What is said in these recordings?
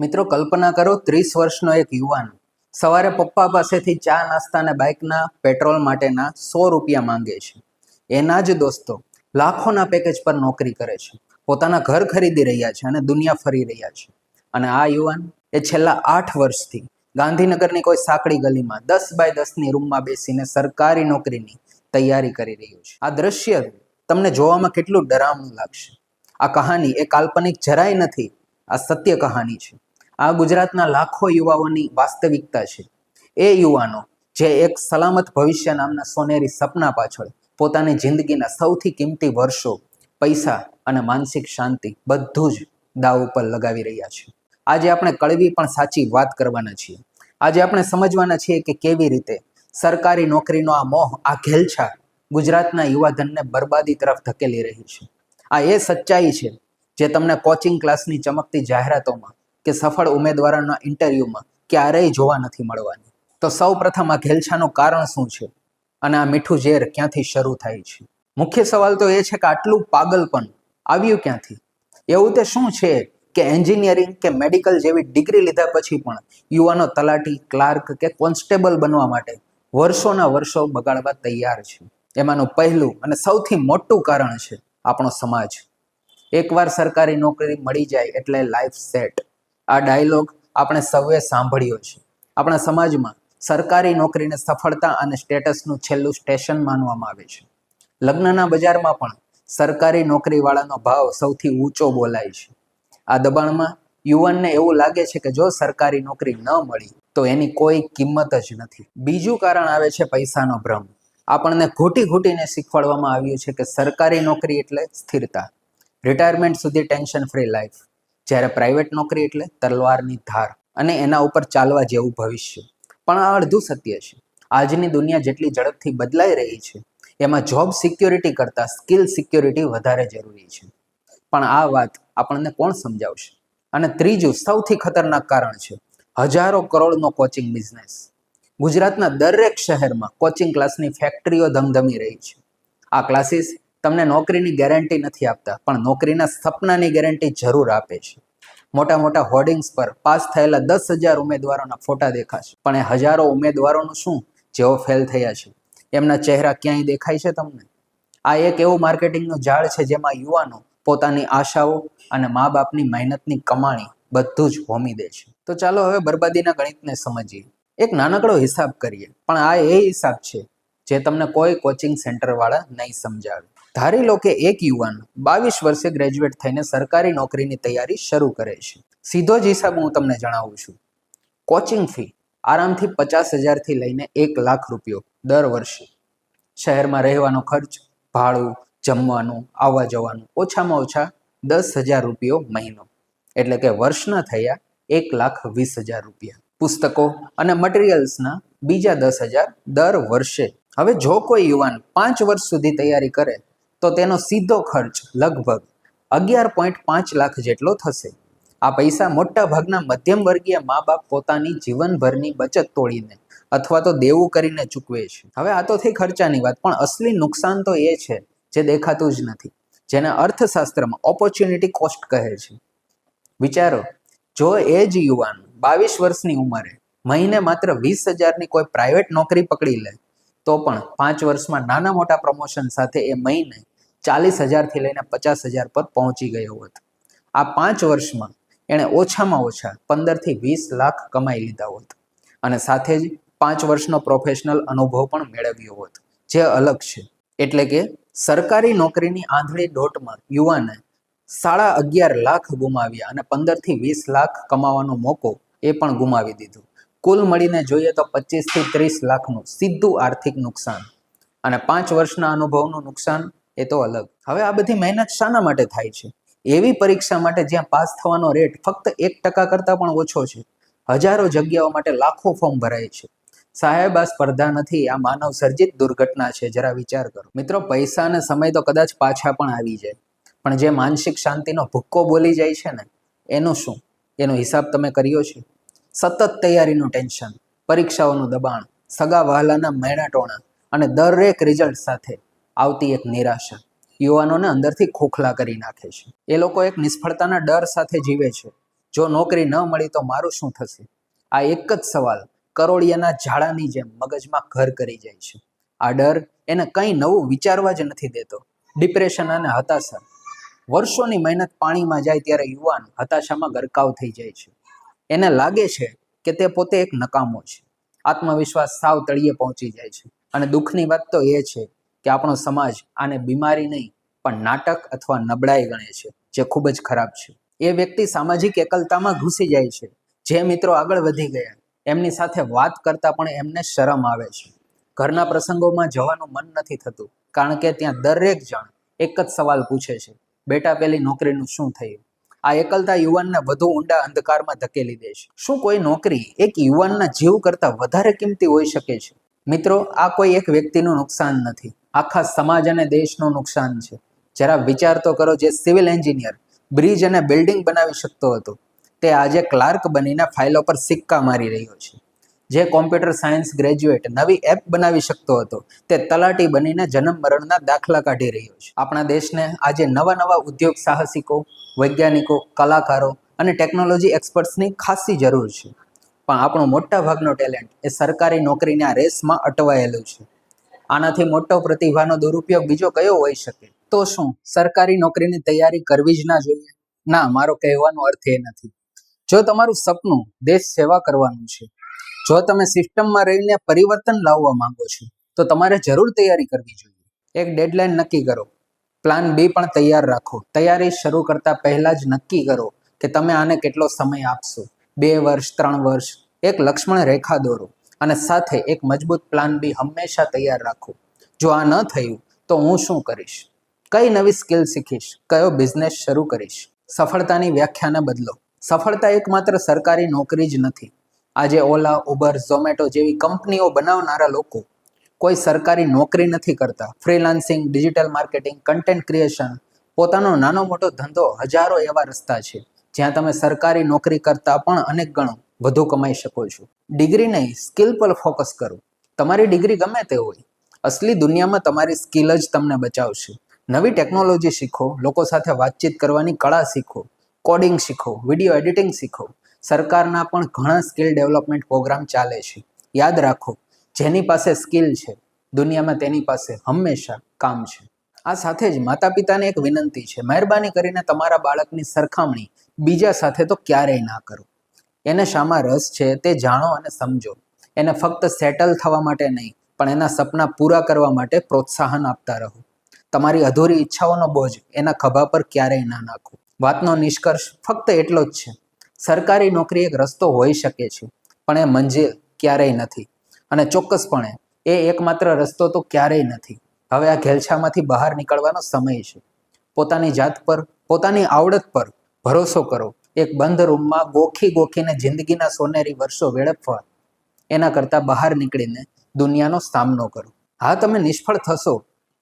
મિત્રો, કલ્પના કરો, ત્રીસ વર્ષનો એક યુવાન સવારે પપ્પા પાસેથી ચા, નાસ્તા બાઇકના પેટ્રોલ માટેના સો રૂપિયા માંગે છે. એના જ દોસ્તો લાખોના પેકેજ પર નોકરી કરે છે. પોતાના ઘર ખરીદી રહ્યા છે અને દુનિયા ફરી રહ્યા છે. અને આ યુવાન એ છેલ્લા આઠ વર્ષથી ગાંધીનગરની કોઈ સાંકડી ગલીમાં દસ બાય દસની રૂમમાં બેસીને સરકારી નોકરીની તૈયારી કરી રહ્યું છે. આ દ્રશ્ય તમને જોવામાં કેટલું ડરામણું લાગશે. આ કહાની એ કાલ્પનિક જરાય નથી, આ સત્ય કહાની છે. આ ગુજરાતના લાખો યુવાઓની વાસ્તવિકતા છે. એ યુવાનો, જે એક સલામત ભવિષ્ય નામના સોનેરી સપના પાછળ પોતાની જિંદગીના સૌથી કિંમતી વર્ષો, પૈસા અને માનસિક શાંતિ બધું જ દાવ ઉપર લગાવી રહ્યા છે. આજે આપણે કડવી પણ સાચી વાત કરવાના છીએ. આજે આપણે સમજવાના છીએ કે કેવી રીતે સરકારી નોકરીનો આ મોહ, આ ઘેલછા ગુજરાતના યુવાધનને બરબાદી તરફ ધકેલી રહી છે. આ એ સચ્ચાઈ છે જે તમને કોચિંગ ક્લાસની ચમકતી જાહેરાતોમાં કે સફળ ઉમેદવારોના ઇન્ટરવ્યૂમાં ક્યારેય જોવા નથી મળવાની. તો સૌ પ્રથમ આ ઘેલછાનું કારણ શું છે? અને આ મીઠું ઝેર ક્યાંથી શરૂ થાય છે? મુખ્ય સવાલ તો એ છે કે આટલું પાગલપણ આવ્યું ક્યાંથી? એવું તે શું છે કે એન્જિનિયરિંગ કે મેડિકલ જેવી ડિગ્રી લીધા પછી પણ યુવાનો તલાટી, ક્લાર્ક કે કોન્સ્ટેબલ બનવા માટે વર્ષોના વર્ષો બગાડવા તૈયાર છે. એમાંનું પહેલું અને સૌથી મોટું કારણ છે આપણો સમાજ. એકવાર સરકારી નોકરી મળી જાય એટલે લાઈફ સેટ આ ડાયલોગ આપણે સૌએ સાંભળ્યો છે. આપણા સમાજમાં સરકારી નોકરીને સફળતા અને સ્ટેટસનું છેલ્લું સ્ટેશન માનવામાં આવે છે. લગ્નના બજારમાં પણ સરકારી નોકરીવાળાનો ભાવ સૌથી ઊંચો બોલાય છે. આ દબાણમાં યુવાનને એવું લાગે છે કે જો સરકારી નોકરી ન મળી, તો એની કોઈ કિંમત જ નથી. બીજું કારણ આવે છે પૈસાનો ભ્રમ. આપણને ઘૂંટી ઘૂંટીને શીખવાડવામાં આવ્યું છે કે સરકારી નોકરી એટલે સ્થિરતા. રિટાયરમેન્ટ સુધી ટેન્શન ફ્રી લાઈફ. જ્યારે પ્રાઇવેટ નોકરી એટલે તલવારની ધાર અને એના ઉપર ચાલવા જેવું ભવિષ્ય. પણ આ અડધું સત્ય છે. આજની દુનિયા જેટલી ઝડપથી બદલાઈ રહી છે, એમાં જોબ સિક્યોરિટી કરતાં સ્કિલ સિક્યોરિટી વધારે જરૂરી છે. પણ આ વાત આપણને કોણ સમજાવશે? અને ત્રીજું, સૌથી ખતરનાક કારણ છે, હજારો કરોડનો કોચિંગ બિઝનેસ ગુજરાતના દરેક શહેરમાં કોચિંગ ક્લાસની ફેક્ટરીઓ ધમધમી રહી છે. આ ક્લાસીસ તમને નોકરીની ગેરંટી નથી આપતા, પણ નોકરીના સપનાની ગેરંટી જરૂર આપે છે. મોટા મોટા હોર્ડિંગ્સ પર પાસ થયેલા દસ હજાર ઉમેદવારોના ફોટા દેખાશે. પણ એ હજારો ઉમેદવારોનું શું? જેઓ ફેલ થયા છે. એમના ચહેરા ક્યાંય દેખાય છે તમને? આ એક એવું માર્કેટિંગનું ઝાડ છે જેમાં યુવાનો પોતાની આશાઓ અને મા બાપની મહેનતની કમાણી બધું જ હોમી દે છે. તો ચાલો હવે બરબાદીના ગણિતને સમજીએ. એક નાનકડો હિસાબ કરીએ. પણ આ એ હિસાબ છે જે તમને કોઈ કોચિંગ સેન્ટરવાળા નહીં સમજાવે. ધારી લો કે એક યુવાન બાવીસ વર્ષે ગ્રેજ્યુએટ થઈને સરકારી નોકરીની તૈયારી શરૂ કરે છે. સીધો જ હિસાબ હું તમને જણાવું છું. કોચિંગ ફી આરામથી પચાસ હજારથી લઈને એક લાખ રૂપિયો દર વર્ષે. શહેરમાં રહેવાનો ખર્ચ, ભાડું, જમવાનું આવવા જવાનું ઓછામાં ઓછા દસ હજાર રૂપિયો મહિનો. એટલે કે વર્ષના થયા એક લાખ વીસ હજાર રૂપિયા. પુસ્તકો અને મટીરિયલ્સના બીજા દસ હજાર દર વર્ષે. હવે જો કોઈ યુવાન પાંચ વર્ષ સુધી તૈયારી કરે તો તેનો સીધો ખર્ચ લગભગ અગિયાર પોઈન્ટ પાંચ લાખ જેટલો થશે. આ પૈસા મોટા ભાગના મધ્યમ વર્ગીય મા બાપ પોતાની જીવનભરની બચત તોડીને અથવા તો દેવું કરીને ચૂકવે છે. હવે આ તો થઈ ખર્ચાની વાત, પણ અસલી નુકસાન તો એ છે જે દેખાતું જ નથી, જેને અર્થશાસ્ત્રમાં ઓપોર્ચ્યુનિટી કોસ્ટ કહે છે. વિચારો, જો એ જ યુવાન બાવીસ વર્ષની ઉંમરે મહિને માત્ર વીસ હજારની કોઈ પ્રાઇવેટ નોકરી પકડી લે, તો પણ પાંચ વર્ષમાં નાના મોટા પ્રમોશન સાથે એ મહિને ચાલીસ હજારથી લઈને પચાસ હજાર પર પહોંચી ગયો હોત. આ પાંચ વર્ષમાં એણે ઓછામાં ઓછા પંદરથી વીસ લાખ કમાઈ લીધા હોત અને સાથે જ પાંચ વર્ષનો પ્રોફેશનલ અનુભવ પણ મેળવ્યો હોત. જે અલગ છે. એટલે કે સરકારી નોકરીની આંધળી દોટમાં યુવાને સાડા અગિયાર લાખ ગુમાવ્યા અને પંદરથી વીસ લાખ કમાવાનો મોકો એ પણ ગુમાવી દીધો. કુલ મળીને જોઈએ તો પચીસથી ત્રીસ લાખનું સીધું આર્થિક નુકસાન અને પાંચ વર્ષના અનુભવનું નુકસાન એ તો અલગ. હવે આ બધી મહેનત શાના માટે થાય છે? એવી પરીક્ષા માટે જ્યાં પાસ થવાનો રેટ ફક્ત એક ટકા કરતાં પણ ઓછો છે, હજારો જગ્યાઓ માટે લાખો ફોર્મ ભરાય છે. સાહેબ, આ સ્પર્ધા નથી, આ માનવ સર્જિત દુર્ઘટના છે, જરા વિચાર કરો. મિત્રો, પૈસા અને સમય તો કદાચ પાછા પણ આવી જાય. પણ જે માનસિક શાંતિનો ભૂક્કો બોલી જાય છે ને, એનું શું? એનો હિસાબ તમે કર્યો છે? સતત તૈયારીનું ટેન્શન, પરીક્ષાઓનું દબાણ, સગા વહાલાના મેણાટોણા અને દરેક રિઝલ્ટ સાથે આવતી એક નિરાશા. યુવાનોને અંદરથી ખોખલા કરી નાખે છે. એ લોકો એક નિષ્ફળતાના ડર સાથે જીવે છે. જો નોકરી ન મળી તો મારું શું થશે? આ એક જ સવાલ કરોળિયાના ઝાડાની જેમ મગજમાં ઘર કરી જાય છે. આ ડર એને કંઈ નવું વિચારવા જ નથી દેતો. ડિપ્રેશન અને હતાશા. વર્ષોની મહેનત પાણીમાં જાય ત્યારે યુવાન હતાશામાં ગરકાવ થઈ જાય છે. એને લાગે છે કે તે પોતે એક નકામો છે. આત્મવિશ્વાસ સાવ તળિયે પહોંચી જાય છે. અને દુઃખની વાત તો એ છે કે આપણો સમાજ આને બીમારી નહીં, પણ નાટક અથવા નબળાઈ ગણે છે, જે ખૂબ જ ખરાબ છે. એ વ્યક્તિ સામાજિક એકલતામાં ઘૂસી જાય છે. જે મિત્રો આગળ વધી ગયા, એમની સાથે વાત કરતા પણ એમને શરમ આવે છે. ઘરના પ્રસંગોમાં જવાનું મન નથી થતું, કારણ કે ત્યાં દરેક જણ એક જ સવાલ પૂછે છે. બેટા, પેલી નોકરીનું શું થયું? આ એકલતા યુવાનને વધુ ઊંડા અંધકારમાં ધકેલી દે છે. શું કોઈ નોકરી એક યુવાનના જીવ કરતાં વધારે કિંમતી હોઈ શકે છે? મિત્રો, આ કોઈ એક વ્યક્તિનું નુકસાન નથી. આખા સમાજ અને દેશનું નુકસાન છે. જરા વિચાર તો કરો જે સિવિલ એન્જિનિયર બ્રિજ અને બિલ્ડિંગ બનાવી શકતો હતો. તે આજે ક્લાર્ક બનીને ફાઇલો પર સિક્કા મારી રહ્યો છે. જે કોમ્પ્યુટર સાયન્સ ગ્રેજ્યુએટ નવી એપ બનાવી શકતો હતો, તે તલાટી બનીને જન્મ મરણના દાખલા કાઢી રહ્યો છે. આપણા દેશને આજે નવા નવા ઉદ્યોગ સાહસિકો, વૈજ્ઞાનિકો, કલાકારો અને ટેકનોલોજી એક્સપર્ટ્સની ખાસી જરૂર છે. પણ આપણો મોટા ભાગનો ટેલેન્ટ એ સરકારી નોકરીના રેસમાં અટવાયેલું છે. આનાથી મોટો પ્રતિભાનો દુરુપયોગ બીજો કયો હોઈ શકે? તો શું? સરકારી નોકરીની તૈયારી કરવી જ ના જોઈએ? ના, મારો કહેવાનો અર્થ એ નથી. જો તમારું સપનું દેશ સેવા કરવાનું છે, જો તમે સિસ્ટમમાં રહીને પરિવર્તન લાવવા માંગો છો, તો તમારે જરૂર તૈયારી કરવી જોઈએ. એક ડેડલાઇન નક્કી કરો. પ્લાન બી પણ તૈયાર રાખો. તૈયારી શરૂ કરતા પહેલા જ નક્કી કરો કે તમે આને કેટલો સમય આપશો. બે વર્ષ, ત્રણ વર્ષ, એક લક્ષ્મણ રેખા દોરો અને સાથે એક મજબૂત પ્લાન બી હંમેશા તૈયાર રાખો. જો આ ન થયું, તો હું શું કરીશ? કઈ નવી સ્કિલ શીખીશ? કયો બિઝનેસ શરૂ કરીશ? સફળતાની વ્યાખ્યાને બદલો. સફળતા એકમાત્ર સરકારી નોકરી જ નથી. આજે ઓલા ઉબર ઝોમેટો જેવી કંપનીઓ બનાવનારા લોકો કોઈ સરકારી નોકરી નથી કરતા. Freelancing digital marketing content creation પોતાનો નાનો મોટો ધંધો હજારો એવા રસ્તા છે. જ્યાં તમે સરકારી નોકરી કરતાં પણ અનેક ગણો વધુ કમાઈ શકો છો. ડિગ્રી નહીં, સ્કિલ પર ફોકસ કરો. તમારી ડિગ્રી ગમે તે હોય, અસલી દુનિયામાં તમારી સ્કિલ જ તમને બચાવશે. નવી ટેકનોલોજી શીખો, લોકો સાથે વાતચીત કરવાની કળા શીખો, કોડિંગ શીખો, વીડિયો એડિટિંગ શીખો. સરકારના પણ ઘણા સ્કિલ ડેવલપમેન્ટ પ્રોગ્રામ ચાલે છે. યાદ રાખો, જેની પાસે સ્કિલ છે, દુનિયામાં તેની પાસે હંમેશા કામ છે. આ સાથે જ માતા પિતાને એક વિનંતી છે, મહેરબાની કરીને તમારા બાળકની સરખામણી બીજા સાથે તો ક્યારેય ના કરો. એને શામાં રસ છે તે જાણો અને સમજો. એને ફક્ત સેટલ થવા માટે નહીં, પણ એના સપના પૂરા કરવા માટે પ્રોત્સાહન આપતા રહો. તમારી અધૂરી ઈચ્છાઓનો બોજ એના ખભા પર ક્યારેય ના નાખો. વાતનો નિષ્કર્ષ ફક્ત એટલો જ છે. સરકારી નોકરી એક રસ્તો હોઈ શકે છે, પણ એ મંજિલ ક્યારેય નથી. અને ચોક્કસપણે એ એકમાત્ર રસ્તો તો ક્યારેય નથી. હવે આ ઘેલછામાંથી બહાર નીકળવાનો સમય છે. પોતાની જાત પર, પોતાની આવડત પર ભરોસો કરો. એક બંધ રૂમમાં ગોખી ગોખીને જિંદગીના સોનેરી વર્ષો વેડફવા. એના કરતાં બહાર નીકળીને દુનિયાનો સામનો કરો. હા, તમે નિષ્ફળ થશો,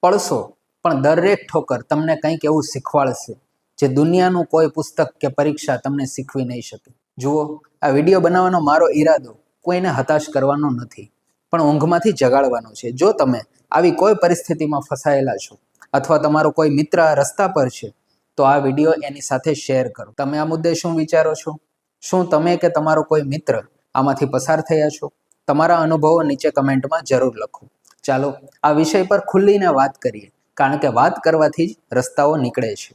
પડશો, પણ દરેક ઠોકર તમને કંઈક એવું શીખવાડશે, જે દુનિયાનું કોઈ પુસ્તક કે પરીક્ષા તમને શીખવી નહીં શકે. જુઓ, આ વીડિયો બનાવવાનો મારો ઈરાદો કોઈને હતાશ કરવાનો નથી, પણ ઊંઘમાંથી જગાડવાનો છે. જો તમે આવી કોઈ પરિસ્થિતિમાં ફસાયેલા છો અથવા તમારો કોઈ મિત્ર રસ્તા પર છે, તો આ વીડિયો એની સાથે શેર કરો. તમે આ મુદ્દે શું વિચારો છો? શું તમે કે તમારો કોઈ મિત્ર આમાંથી પસાર થયા છો? તમારા અનુભવો નીચે કમેન્ટમાં જરૂર લખો. ચાલો, આ વિષય પર ખુલ્લીને વાત કરીએ, કારણ કે વાત કરવાથી જ રસ્તાઓ નીકળે છે.